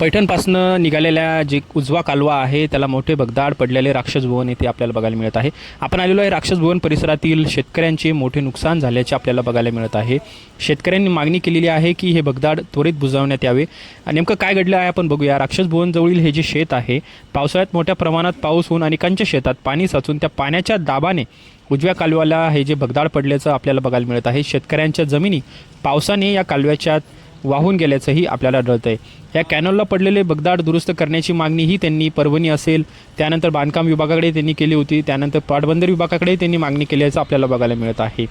पैठणपासनं निघालेल्या जे उजवा कालवा आहे त्याला मोठे भगदाड पडलेले राक्षस भुवन येथे आपल्याला बघायला मिळत आहे. आपण आलेलो आहे राक्षस भुवन परिसरातील शेतकऱ्यांचे मोठे नुकसान झाल्याचे आपल्याला बघायला मिळत आहे. शेतकऱ्यांनी मागणी केलेली आहे की हे भगदाड त्वरित बुजवण्यात यावे. आणि नेमकं काय घडलं आहे आपण बघूया. राक्षस भुवनजवळील हे जे शेत आहे पावसाळ्यात मोठ्या प्रमाणात पाऊस होऊन अनेकांच्या शेतात पाणी साचून त्या पाण्याच्या दाबाने उजव्या कालव्याला हे जे भगदाड पडल्याचं आपल्याला बघायला मिळत आहे. शेतकऱ्यांच्या जमिनी पावसाने या कालव्याच्या वाहून गेल्याचंही आपल्याला आढळतं आहे या कॅनलला पडलेले बगदाड दुरुस्त करण्याची मागणीही त्यांनी परभणी असेल त्यानंतर बांधकाम विभागाकडे त्यांनी केली होती त्यानंतर पाटबंदर विभागाकडे त्यांनी मागणी केल्याचं आपल्याला बघायला मिळत आहे.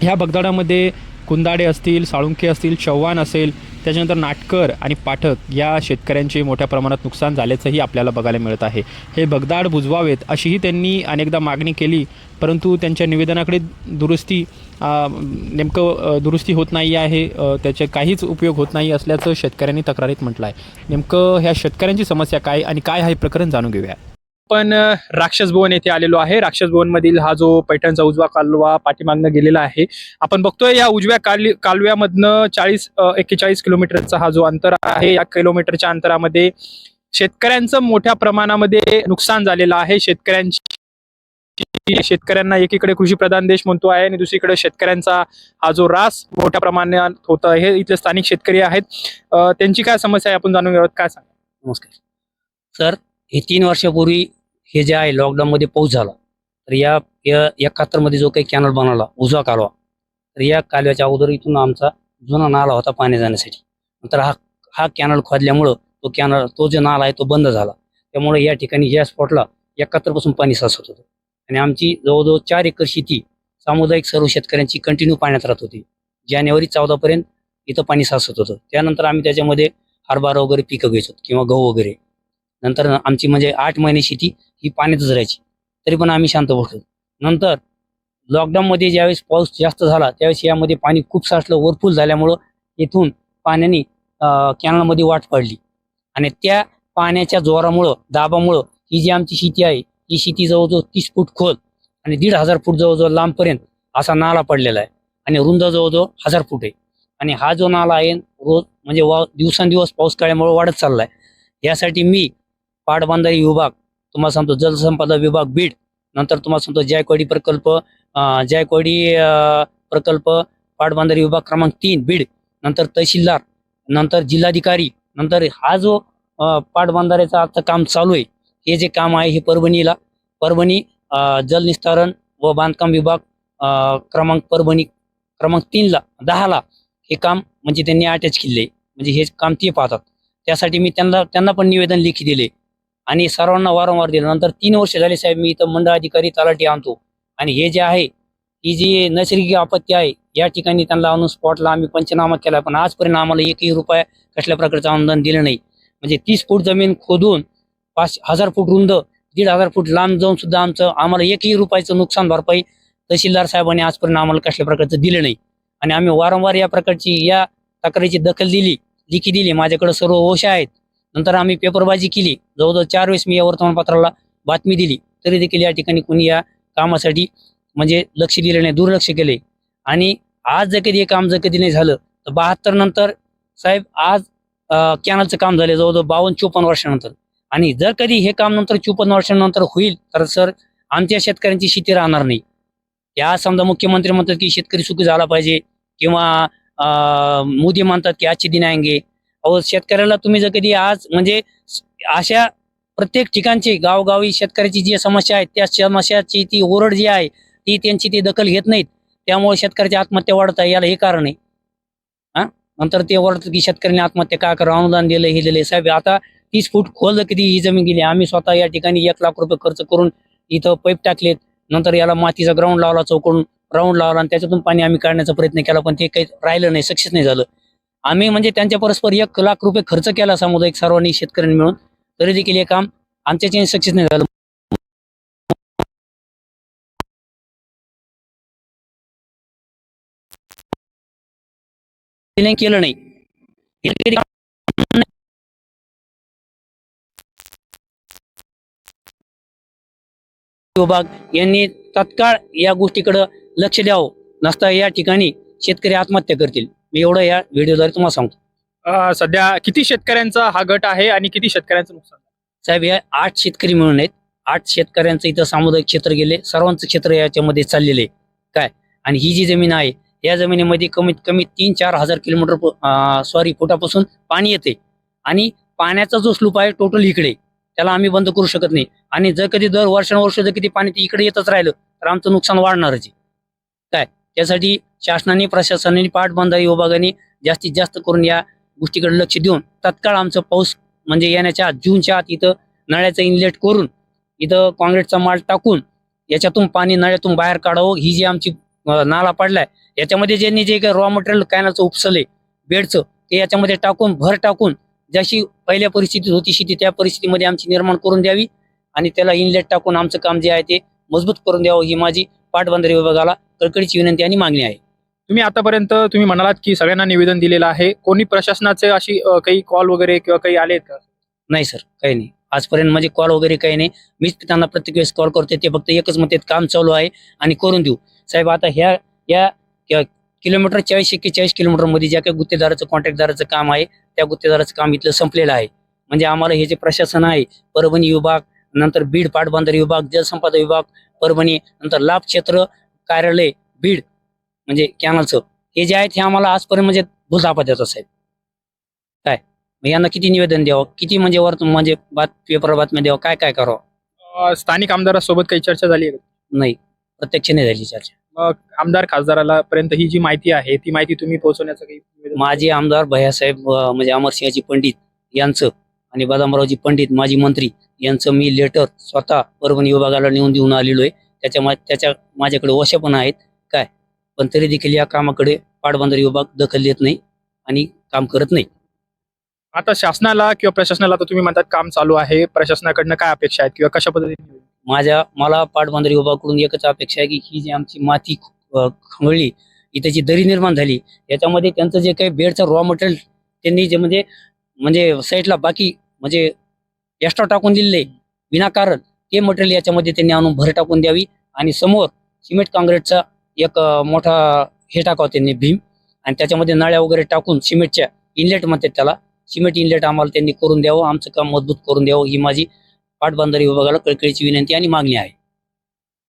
ह्या बगदाडामध्ये कुंदाडे असतील साळुंखे असतील चव्हाण असेल त्याच्यानंतर नाटकर आणि पाठक या शेतकऱ्यांचे मोठ्या प्रमाणात नुकसान झाल्याचंही आपल्याला बघायला मिळत आहे. हे बगदाड बुजवावेत अशीही त्यांनी अनेकदा मागणी केली परंतु त्यांच्या निवेदनाकडे दुरुस्ती नेमकं दुरुस्ती होत नाही आहे त्याचे काहीच उपयोग होत नाही असल्याचं शेतकऱ्यांनी तक्रारीत म्हटलं आहे नेमकं ह्या शेतकऱ्यांची समस्या काय आणि काय आहे प्रकरण जाणून घेऊया. पण राक्षस भवन येथे आलेलो आहे. राक्षस भवन मधील हा जो पैठणचा उजवा कालवा पाठीमागनं गेलेला आहे. आपण बघतोय या उजव्या काल कालव्यामधनं चाळीस एक्केचाळीस किलोमीटरचा हा जो अंतर आहे या किलोमीटरच्या अंतरामध्ये शेतकऱ्यांचं मोठ्या प्रमाणामध्ये नुकसान झालेलं आहे. शेतकऱ्यांची शेतकऱ्यांना एकीकडे कृषी प्रधान देश म्हणतो आहे आणि दुसरीकडे शेतकऱ्यांचा हा जो रास मोठ्या प्रमाणात होत हे इथले स्थानिक शेतकरी आहेत. त्यांची काय समस्या आहे? आपण जाणून घेऊयात. काय सांगा नमस्कार. सर हे तीन वर्षापूर्वी हे जे आहे लॉकडाऊन मध्ये पाऊस झाला. तर या या एकाहत्तरमध्ये जो काही कॅनल बनवला उजवा कालवा तर या कालव्याच्या अगोदर इथून आमचा जुना नाला होता पाणी जाण्यासाठी. नंतर हा हा कॅनल खोदल्यामुळं तो कॅनल तो जो नाला आहे तो बंद झाला. त्यामुळे या ठिकाणी या स्पॉटला एकाहत्तरपासून पाणी साचत होतं. आणि आमची जवळजवळ चार एकर शेती सामुदायिक सर्व शेतकऱ्यांची कंटिन्यू पाण्यात राहत होती. जानेवारी चौदापर्यंत इथं पाणी साचत होतं. त्यानंतर आम्ही त्याच्यामध्ये हरभरा वगैरे पिकं घ्यायचो किंवा गहू वगैरे. नंतर आमची म्हणजे आठ महिने शेती ही पाण्यातच राहायची. तरी पण आम्ही शांत बसलो. नंतर लॉकडाऊनमध्ये ज्यावेळेस पाऊस जास्त झाला त्यावेळेस यामध्ये पाणी खूप साचलं. वरफुल झाल्यामुळं इथून पाण्याने कॅनलमध्ये वाट पडली. आणि त्या पाण्याच्या जोरामुळं दाबामुळं ही जी आमची शेती आहे ही शेती जवळजवळ तीस फूट खोल आणि दीड हजार फूट जवळजवळ लांबपर्यंत असा नाला पडलेला आहे. आणि रुंद जवळजवळ हजार फूट आहे. आणि हा जो नाला आहे रोज म्हणजे वा दिवसांदिवस पाऊस काळ्यामुळे वाढत चाललाय. यासाठी मी पाटबंधारी विभाग तुम्हाला सांगतो जलसंपदा विभाग बीड नंतर तुम्हाला सांगतो जायकवाडी प्रकल्प जायकवाडी प्रकल्प पाटबंधारी विभाग क्रमांक तीन बीड नंतर तहसीलदार नंतर जिल्हाधिकारी नंतर हा जो अं, पाटबंधाऱ्याचं आता काम चालू आहे हे जे काम आहे हे परभणीला. परभणी जलनिस्तारण व बांधकाम विभाग क्रमांक परभणी क्रमांक तीनला दहाला हे काम म्हणजे त्यांनी अटॅच केले म्हणजे हे काम ते पाहतात. त्यासाठी मी त्यांना त्यांना पण निवेदन लिखी दिले. आणि सर्वांना वारंवार दिलं. नंतर तीन वर्ष झाले साहेब मी इथं मंडळ अधिकारी तलाठी आणतो. आणि हे जे आहे ही जी नैसर्गिक आपत्ती आहे या ठिकाणी त्यांना आणून स्पॉटला आम्ही पंचनामा केला. पण आजपर्यंत आम्हाला एकही रुपया कसल्या प्रकारचं अनुदान दिलं नाही. म्हणजे तीस फूट जमीन खोदून पाच हजार फूट रुंद दीड हजार फूट लांब जाऊन सुद्धा आमचं आम्हाला एकही रुपयाचं नुकसान भरपाई तहसीलदार साहेबांनी आजपर्यंत आम्हाला कसल्या प्रकारचं दिलं नाही. आणि आम्ही वारंवार या प्रकारची या तक्रारीची दखल दिली लिखी दिली. माझ्याकडे सर्व ओशा आहेत. नंतर आम्ही पेपरबाजी केली. जवळजवळ चार वेळेस मी या वर्तमानपत्राला बातमी दिली. तरी देखील या ठिकाणी कुणी या कामासाठी म्हणजे लक्ष दिलं नाही दुर्लक्ष केले. आणि आज जर कधी हे काम जर कधी नाही झालं तर बहात्तर नंतर साहेब आज कॅनलचं काम झालं जवळजवळ बावन्न चोपन्न वर्षानंतर. आणि जर कधी हे काम नंतर चोपन्न वर्षांनंतर होईल तर सर आमच्या शेतकऱ्यांची शेती राहणार नाही. या समजा मुख्यमंत्री म्हणतात की शेतकरी सुखी झाला पाहिजे किंवा अं, मोदी म्हणतात की आजचे दिन आहे अहो शेतकऱ्याला तुम्ही जर कधी आज म्हणजे अशा प्रत्येक ठिकाणची गावगावी शेतकऱ्याची जी समस्या आहे त्या समस्याची ती ओरड जी आहे ती त्यांची ती दखल घेत नाहीत. त्यामुळे शेतकऱ्याची आत्महत्या वाढत आहे याला हे कारण आहे. हा? नंतर ते ओरडतात की शेतकऱ्यांनी आत्महत्या का करा अनुदान दिलं हे दिले साहेब आता तीस फूट खोल किती ही जमीन गेली. आम्ही स्वतः या ठिकाणी एक लाख रुपये खर्च करून इथं पाईप टाकलेत. नंतर याला मातीचा ग्राउंड लावला चौकडून राऊंड लावला आणि त्याच्यातून पाणी आम्ही काढण्याचा प्रयत्न केला पण ते काही राहिलं नाही सक्सेस नाही झालं. आम्ही म्हणजे त्यांच्या परस्पर एक लाख रुपये खर्च केला सामुदायिक सर्वांनी शेतकऱ्यांनी मिळून. तरी देखील हे काम आमच्या सक्सेस नाही झालं. केलं नाही हे काही विभाग यांनी तत्काळ या गोष्टीकडे लक्ष द्यावं. नसता या ठिकाणी शेतकरी आत्महत्या करतील. मी एवढं या व्हिडिओद्वारे तुम्हाला सांगतो. सध्या किती शेतकऱ्यांचा हा गट आहे आणि किती शेतकऱ्यांचं नुकसान? साहेब या आठ शेतकरी मिळून आहेत. आठ शेतकऱ्यांचं इथं सामुदायिक क्षेत्र गेले. सर्वांचं क्षेत्र याच्यामध्ये चाललेलं आहे. काय? आणि ही जी जमीन आहे या जमिनीमध्ये कमीत कमी तीन चार हजार किलोमीटर सॉरी फुटापासून पाणी येते. आणि पाण्याचा जो स्लूप आहे टोटल इकडे. त्याला आम्ही बंद करू शकत नाही. आणि जर कधी दर वर्षानुवर्ष जर किती पाणी इकडे येतच राहिलं तर आमचं नुकसान वाढणारच आहे. काय? त्यासाठी शासनाने प्रशासनाने पाटबंधारी विभागाने जास्तीत जास्त करून या गोष्टीकडे लक्ष देऊन तत्काळ आमचं पाऊस म्हणजे येण्याच्या आत जूनच्या आत इथं नळ्याचं इनलेट करून इथं काँक्रीटचा माल टाकून याच्यातून पाणी नळ्यातून बाहेर काढावं ही जी आमची नाला पडलाय याच्यामध्ये ज्यांनी जे काही रॉ मटेरियल कॅनलचं उपसले बेडचं ते याच्यामध्ये टाकून भर टाकून जशी पहिल्या परिस्थितीत होती शेती त्या परिस्थितीमध्ये आमची निर्माण करून द्यावी आणि त्याला इनलेट टाकून आमचं काम जे आहे ते मजबूत करून द्यावं ही माझी पाटबंधारे विभागाला कळकळीची विनंती आणि मागणी आहे. तुम्ही आतापर्यंत तुम्ही म्हणालात की सगळ्यांना निवेदन दिलेलं आहे. कोणी प्रशासनाचे अशी काही कॉल वगैरे किंवा काही आलेत का? नाही सर काही नाही. आजपर्यंत म्हणजे कॉल वगैरे काही नाही. मीच त्यांना प्रत्येक वेळेस कॉल करते ते फक्त एकच म्हणते काम चालू आहे आणि करून देऊ. साहेब आता ह्या या किलोमीटर चाळीस एक्केचाळीस किलोमीटरमध्ये ज्या काही गुत्तेदाराचं कॉन्ट्रॅक्टदाराचं काम आहे त्या गुत्तेदाराचं काम इथलं संपलेलं आहे. म्हणजे आम्हाला हे जे प्रशासन आहे परभणी विभाग नंतर बीड पाटबंधारे विभाग जलसंपदा विभाग परभणी नंतर लाभ क्षेत्र कार्यालय बीड म्हणजे कॅनलचं हे जे आहेत हे आम्हाला आजपर्यंत म्हणजे भूलथापा देतात साहेब काय? यांना किती निवेदन द्यावं? किती म्हणजे वर म्हणजे बात पेपर बातम्या द्यावं? काय काय करावं? स्थानिक आमदारासोबत काही चर्चा झाली? नाही. प्रत्यक्ष नाही झाली चर्चा. आमदार खासदाराला पर्यंत ही जी माहिती आहे ती माहिती तुम्ही पोहोचवण्याचं काही माजी आमदार भैयासाहेब म्हणजे अमरसिंहाजी पंडित यांचं आणि बदामरावजी पंडित माजी मंत्री यांचं मी लेटर स्वतः परभणी विभागाला नेऊन देऊन आलेलो आहे. त्याच्या मा- त्याच्या माझ्याकडे वशा पण आहेत. काय? पण तरी देखील या कामाकडे पाटबंधारे विभाग दखल देत नाही आणि काम करत नाही. आता शासनाला किंवा प्रशासनाला आता तुम्ही म्हणतात काम चालू आहे. प्रशासनाकडनं काय अपेक्षा आहेत किंवा कशा पद्धतीने? माझ्या मला पाटबंधारे विभागाकडून एकच अपेक्षा आहे की ही जी आमची माती खंगळली ही त्याची दरी निर्माण झाली. याच्यामध्ये त्यांचं जे काही बेडचं रॉ मटेरियल त्यांनी जे म्हणजे म्हणजे साईडला बाकी म्हणजे एक्स्ट्रा टाकून दिलेले विनाकारण ते मटेरियल याच्यामध्ये त्यांनी आणून भर टाकून द्यावी आणि समोर सिमेंट काँक्रीटचा एक मोठा हे टाकावं त्यांनी भीम आणि त्याच्यामध्ये नळ्या वगैरे टाकून सिमेंटच्या इनलेट म्हणतात त्याला. सिमेंट इनलेट आम्हाला त्यांनी करून द्यावं आमचं काम मजबूत करून द्यावं ही माझी पाटबंधारे विभागाला कळकळीची विनंती आणि मागणी आहे.